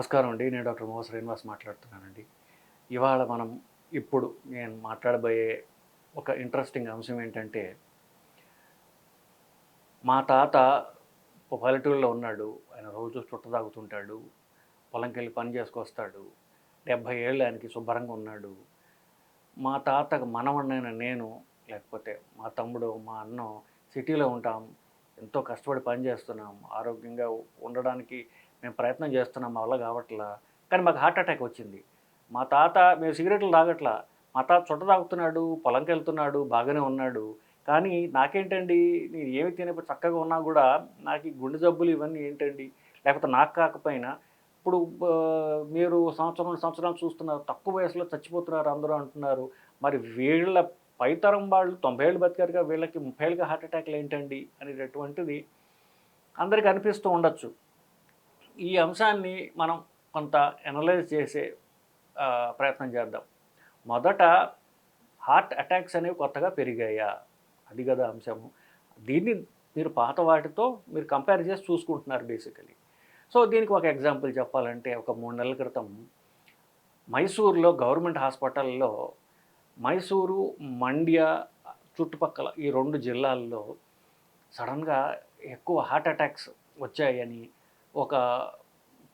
నమస్కారం అండి. నేను డాక్టర్ మోహ శ్రీనివాస్ మాట్లాడుతున్నానండి. ఇవాళ మనం ఇప్పుడు నేను మాట్లాడబోయే ఒక ఇంట్రెస్టింగ్ అంశం ఏంటంటే మా తాత పల్లెటూరులో ఉన్నాడు. ఆయన రోజు చుట్ట తాగుతుంటాడు. పొలంకి వెళ్ళి పని చేసుకొస్తాడు. డెబ్భై ఏళ్ళు ఆయనకి శుభ్రంగా ఉన్నాడు. మా తాతకు మనవన్నైన నేను లేకపోతే మా తమ్ముడు మా అన్నం సిటీలో ఉంటాం. ఎంతో కష్టపడి పని చేస్తున్నాం. ఆరోగ్యంగా ఉండడానికి మేము ప్రయత్నం చేస్తున్నాం మా వల్ల కావట్లా. కానీ మాకు హార్ట్ అటాక్ వచ్చింది. మా తాత మేము సిగరెట్లు తాగట్లా. మా తాత చుట్ట తాగుతున్నాడు పొలంకి వెళ్తున్నాడు బాగానే ఉన్నాడు. కానీ నాకేంటండి నేను ఏమి తినప్పుడు చక్కగా ఉన్నా కూడా నాకు ఈ గుండె జబ్బులు ఇవన్నీ ఏంటండి? లేకపోతే నాకు కాకపోయినా ఇప్పుడు మీరు సంవత్సరం సంవత్సరాలు చూస్తున్నారు తక్కువ వయసులో చచ్చిపోతున్నారు అందరూ అంటున్నారు. మరి వీళ్ళ పైతరం వాళ్ళు తొంభై ఏళ్ళు బతికారుగా వీళ్ళకి ముప్పై ఏళ్ళుగా హార్ట్ అటాక్లు ఏంటండి? అనేటటువంటిది అందరికీ అనిపిస్తూ ఉండొచ్చు. ఈ అంశాన్ని మనం కొంత అనలైజ్ చేసే ప్రయత్నం చేద్దాం. మొదట హార్ట్ అటాక్స్ అనేవి కొత్తగా పెరిగాయా? అది కదా అంశము. దీన్ని మీరు పాత వాటితో మీరు కంపేర్ చేసి చూసుకుంటున్నారు బేసికలీ సో దీనికి ఒక ఎగ్జాంపుల్ చెప్పాలంటే ఒక మూడు నెలల క్రితం మైసూరులో గవర్నమెంట్ హాస్పిటల్లో మైసూరు మండ్య చుట్టుపక్కల ఈ రెండు జిల్లాల్లో సడన్గా ఎక్కువ హార్ట్ అటాక్స్ వచ్చాయని ఒక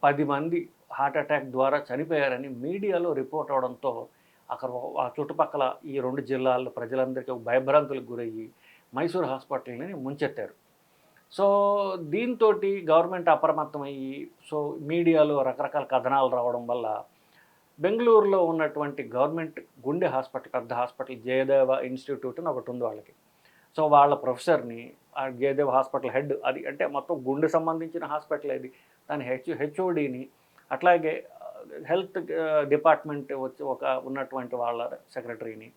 పది మంది హార్ట్ అటాక్ ద్వారా చనిపోయారని మీడియాలో రిపోర్ట్ అవడంతో అక్కడ ఆ చుట్టుపక్కల ఈ రెండు జిల్లాల్లో ప్రజలందరికీ భయభ్రాంతులకు గురయ్యి మైసూర్ హాస్పిటల్ని ముంచెత్తారు. సో దీంతో గవర్నమెంట్ అప్రమత్తమయ్యి సో మీడియాలో రకరకాల కథనాలు రావడం వల్ల బెంగళూరులో ఉన్నటువంటి గవర్నమెంట్ గుండె హాస్పిటల్ పెద్ద హాస్పిటల్ జయదేవ ఇన్స్టిట్యూట్ అని ఒకటి ఉంది వాళ్ళకి. సో వాళ్ళ ప్రొఫెసర్ని ఆ జయదేవ్ హాస్పిటల్ హెడ్ అది అంటే మొత్తం గుండె సంబంధించిన హాస్పిటల్ అది. దాని హెచ్ హెచ్ఓడిని అట్లాగే హెల్త్ డిపార్ట్మెంట్ వచ్చి ఒక ఉన్నటువంటి వాళ్ళ సెక్రటరీని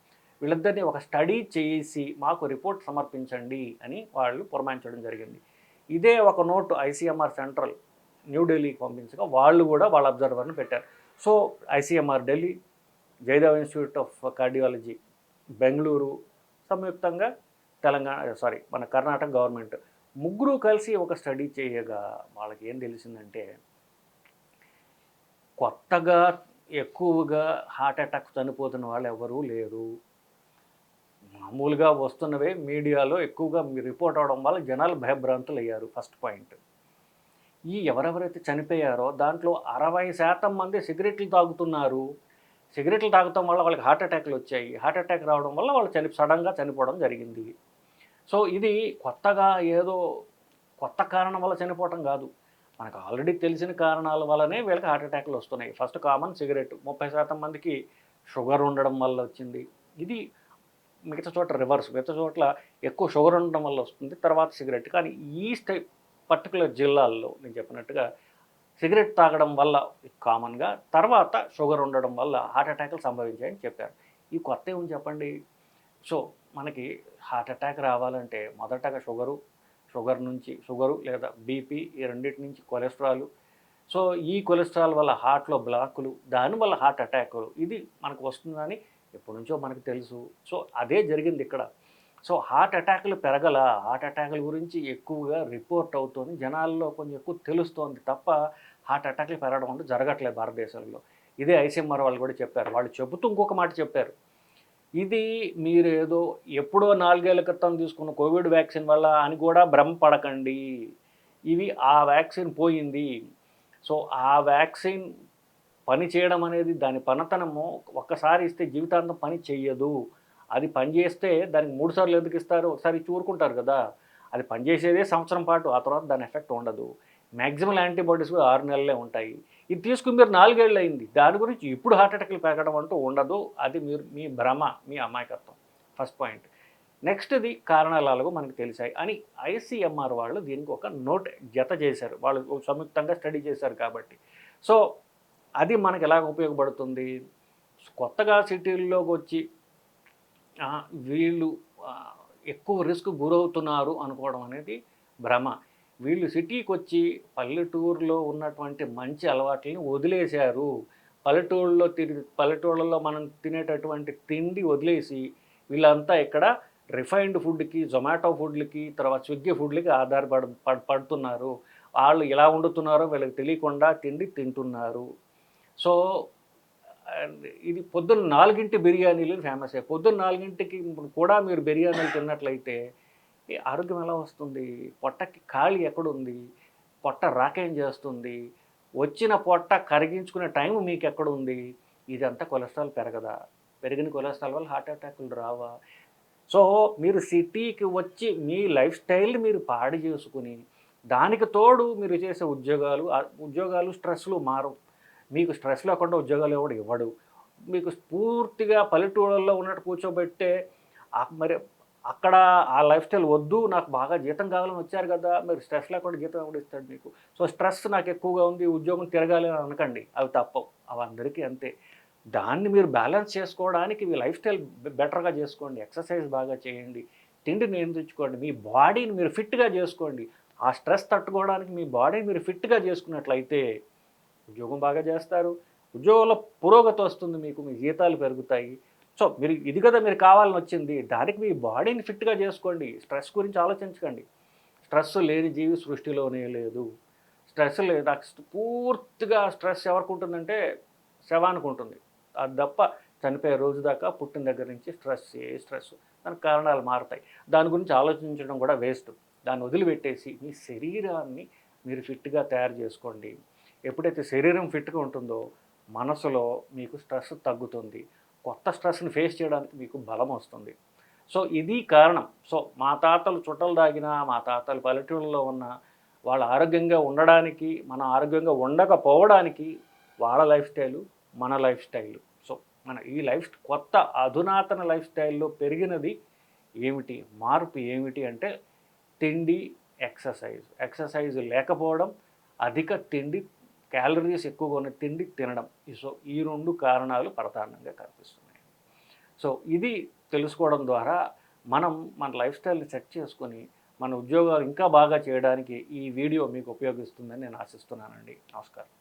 వీళ్ళిద్దరిని ఒక స్టడీ చేసి మాకు రిపోర్ట్ సమర్పించండి అని వాళ్ళు పురమాయించడం జరిగింది. ఇదే ఒక నోటు ఐసీఎంఆర్ సెంట్రల్ న్యూఢిల్లీకి పంపించగా వాళ్ళు కూడా వాళ్ళ అబ్జర్వర్ని పెట్టారు. So ICMR Delhi Jayadev institute of cardiology Bengaluru సంయుక్తంగా తెలంగాణ సారీ మన కర్ణాటక గవర్నమెంట్ ముగ్గురు కలిసి ఒక స్టడీ చేయగా వాళ్ళకి ఏం తెలిసిందంటే కొత్తగా ఎక్కువగా హార్ట్ అటాక్ చనిపోతున్న వాళ్ళు ఎవరూ లేరు. మామూలుగా వస్తున్నవే మీడియాలో ఎక్కువగా రిపోర్ట్ అవడం వల్ల జనాలు భయభ్రాంతులు అయ్యారు ఫస్ట్ పాయింట్. ఈ ఎవరెవరైతే చనిపోయారో దాంట్లో అరవై శాతం మంది సిగరెట్లు తాగుతున్నారు. సిగరెట్లు తాగటం వల్ల వాళ్ళకి హార్ట్ అటాక్లు వచ్చాయి. హార్ట్ అటాక్ రావడం వల్ల వాళ్ళు చని సడన్గా చనిపోవడం జరిగింది. సో ఇది కొత్తగా ఏదో కొత్త కారణం వల్ల చనిపోవటం కాదు. మనకు ఆల్రెడీ తెలిసిన కారణాల వల్లనే వీళ్ళకి హార్ట్ అటాక్లు వస్తున్నాయి. First common cigarette. ముప్పై శాతం మందికి షుగర్ ఉండడం వల్ల వచ్చింది. ఇది మిగతా చోట రివర్స్. మిగతా చోట్ల ఎక్కువ షుగర్ ఉండడం వల్ల వస్తుంది. తర్వాత సిగరెట్. కానీ ఈ స్టై పర్టికులర్ జిల్లాల్లో నేను చెప్పినట్టుగా సిగరెట్ తాగడం వల్ల కామన్గా తర్వాత షుగర్ ఉండడం వల్ల హార్ట్ అటాక్లు సంభవించాయని చెప్పారు. ఈ కొత్త ఏమని చెప్పండి? సో మనకి హార్ట్ అటాక్ రావాలంటే మొదటగా షుగరు షుగర్ నుంచి షుగరు లేదా బీపీ ఈ రెండింటి నుంచి కొలెస్ట్రాల్. సో ఈ కొలెస్ట్రాల్ వల్ల హార్ట్లో బ్లాకులు దానివల్ల హార్ట్ అటాకులు ఇది మనకు వస్తుందని ఎప్పటి నుంచో మనకు తెలుసు. సో అదే జరిగింది ఇక్కడ. సో హార్ట్ అటాక్లు పెరగల హార్ట్ అటాకుల గురించి ఎక్కువగా రిపోర్ట్ అవుతుంది. జనాల్లో కొంచెం ఎక్కువ తెలుస్తోంది తప్ప హార్ట్ అటాక్లు పెరగడం అంటే జరగట్లేదు భారతదేశంలో. ఇదే ఐసీఎంఆర్ వాళ్ళు కూడా చెప్పారు. వాళ్ళు చెబుతూ ఇంకొక మాట చెప్పారు. ఇది మీరు ఏదో ఎప్పుడో నాలుగేళ్ళ క్రితం తీసుకున్న కోవిడ్ వ్యాక్సిన్ వల్ల అని కూడా భ్రమ పడకండి ఇవి ఆ వ్యాక్సిన్ పోయింది. సో ఆ వ్యాక్సిన్ పని చేయడం అనేది దాని పనితనము ఒక్కసారి ఇస్తే జీవితాంతం పని చెయ్యదు. అది పనిచేస్తే దానికి మూడు సార్లు ఎందుకు ఇస్తారు? ఒకసారి చూరుకుంటారు కదా. అది పనిచేసేదే సంవత్సరం పాటు ఆ తర్వాత దాని ఎఫెక్ట్ ఉండదు. మ్యాక్సిమం యాంటీబాడీస్ కూడా ఆరు నెలలే ఉంటాయి. ఇది తీసుకుని మీరు నాలుగేళ్ళు అయింది దాని గురించి ఇప్పుడు హార్ట్ అటాక్లు పెరగడం అంటూ ఉండదు. అది మీరు మీ భ్రమ మీ అమాయకత్వం. First point. నెక్స్ట్ది కారణాలు మనకు తెలిసాయి. అని ఐసీఎంఆర్ వాళ్ళు దీనికి ఒక నోట్ జత చేశారు. వాళ్ళు సంయుక్తంగా స్టడీ చేశారు కాబట్టి. సో అది మనకు ఎలా ఉపయోగపడుతుంది? కొత్తగా సిటీల్లోకి వచ్చి వీళ్ళు ఎక్కువ రిస్క్ గురవుతున్నారు అనుకోవడం అనేది భ్రమ. వీళ్ళు సిటీకి వచ్చి పల్లెటూరులో ఉన్నటువంటి మంచి అలవాట్లని వదిలేశారు. పల్లెటూళ్ళలో తిరిగి పల్లెటూళ్ళలో మనం తినేటటువంటి తిండి వదిలేసి వీళ్ళంతా ఇక్కడ రిఫైన్డ్ ఫుడ్కి జొమాటో ఫుడ్లకి తర్వాత స్విగ్గీ ఫుడ్లకి ఆధారపడ పడ్- పడుతున్నారు. వాళ్ళు ఎలా వండుతున్నారో వీళ్ళకి తెలియకుండా తిండి తింటున్నారు. సో ఇది పొద్దున్న నాలుగింటి బిర్యానీలు ఫేమస్. పొద్దున్న నాలుగింటికి కూడా మీరు బిర్యానీలు తిన్నట్లయితే ఆరోగ్యం ఎలా వస్తుంది? పొట్టకి ఖాళీ ఎక్కడుంది? పొట్ట రాకేం చేస్తుంది? వచ్చిన పొట్ట కరిగించుకునే టైం మీకు ఎక్కడుంది ఇదంతా కొలెస్ట్రాల్ పెరగదా? పెరిగిన కొలెస్ట్రాల్ వల్ల హార్ట్ అటాకులు రావా? సో మీరు సిటీకి వచ్చి మీ లైఫ్ స్టైల్ మీరు పాడు చేసుకుని దానికి తోడు మీరు చేసే ఉద్యోగాలు ఉద్యోగాలు స్ట్రెస్లు మారు మీకు స్ట్రెస్ లేకుండా ఉద్యోగాలు ఎవడు ఇవ్వడు. మీకు పూర్తిగా పల్లెటూళ్ళల్లో ఉన్నట్టు కూర్చోబెట్టే మరి అక్కడ ఆ లైఫ్ స్టైల్ వద్దు నాకు బాగా జీతం కావాలని వచ్చారు కదా మీరు స్ట్రెస్ లేకుండా జీతం కూడా ఇస్తాడు మీకు. సో స్ట్రెస్ నాకు ఎక్కువగా ఉంది ఉద్యోగం తిరగాలి అని అనకండి అవి తప్పవు అవి అందరికీ అంతే. దాన్ని మీరు బ్యాలెన్స్ చేసుకోవడానికి మీ లైఫ్ స్టైల్ బెటర్గా చేసుకోండి ఎక్సర్సైజ్ బాగా చేయండి తిండి నియంత్రించుకోండి మీ బాడీని మీరు ఫిట్గా చేసుకోండి. ఆ స్ట్రెస్ తట్టుకోవడానికి మీ బాడీని మీరు ఫిట్గా చేసుకున్నట్లయితే ఉద్యోగం బాగా చేస్తారు ఉద్యోగంలో పురోగతి వస్తుంది మీకు మీ జీతాలు పెరుగుతాయి సో మీరు ఇది కదా మీరు కావాలని వచ్చింది. దానికి మీ బాడీని ఫిట్గా చేసుకోండి. స్ట్రెస్ గురించి ఆలోచించకండి. స్ట్రెస్ లేని జీవి సృష్టిలోనే లేదు. స్ట్రెస్ లేదు నాకు పూర్తిగా స్ట్రెస్ ఎవరికి ఉంటుందంటే శవానికి ఉంటుంది. అది తప్ప చనిపోయే రోజు దాకా పుట్టిన దగ్గర నుంచి స్ట్రెస్ ఏ స్ట్రెస్ దానికి కారణాలు మారుతాయి. దాని గురించి ఆలోచించడం కూడా వేస్ట్. దాన్ని వదిలిపెట్టేసి మీ శరీరాన్ని మీరు ఫిట్గా తయారు చేసుకోండి. ఎప్పుడైతే శరీరం ఫిట్గా ఉంటుందో మనసులో మీకు స్ట్రెస్ తగ్గుతుంది. కొత్త స్ట్రెస్ని ఫేస్ చేయడానికి మీకు బలం వస్తుంది. సో ఇది కారణం. సో మా తాతలు చుట్టలు దాగినా మా తాతలు పల్లెటూళ్ళలో ఉన్న వాళ్ళ ఆరోగ్యంగా ఉండడానికి మన ఆరోగ్యంగా ఉండకపోవడానికి వాళ్ళ లైఫ్ స్టైలు మన లైఫ్ స్టైలు. సో మన ఈ లైఫ్ కొత్త అధునాతన లైఫ్ స్టైల్లో పెరిగినది ఏమిటి? మార్పు ఏమిటి అంటే తిండి ఎక్సర్సైజ్. ఎక్సర్సైజ్ లేకపోవడం అధిక తిండి క్యాలరీస్ ఎక్కువగా ఉన్న తిండి తినడం. సో ఈ రెండు కారణాలు ప్రధానంగా కనిపిస్తున్నాయి. సో ఇది తెలుసుకోవడం ద్వారా మనం మన లైఫ్ స్టైల్ని సెట్ చేసుకొని మన ఉద్యోగాలు ఇంకా బాగా చేయడానికి ఈ వీడియో మీకు ఉపయోగిస్తుందని నేను ఆశిస్తున్నానండి. నమస్కారం.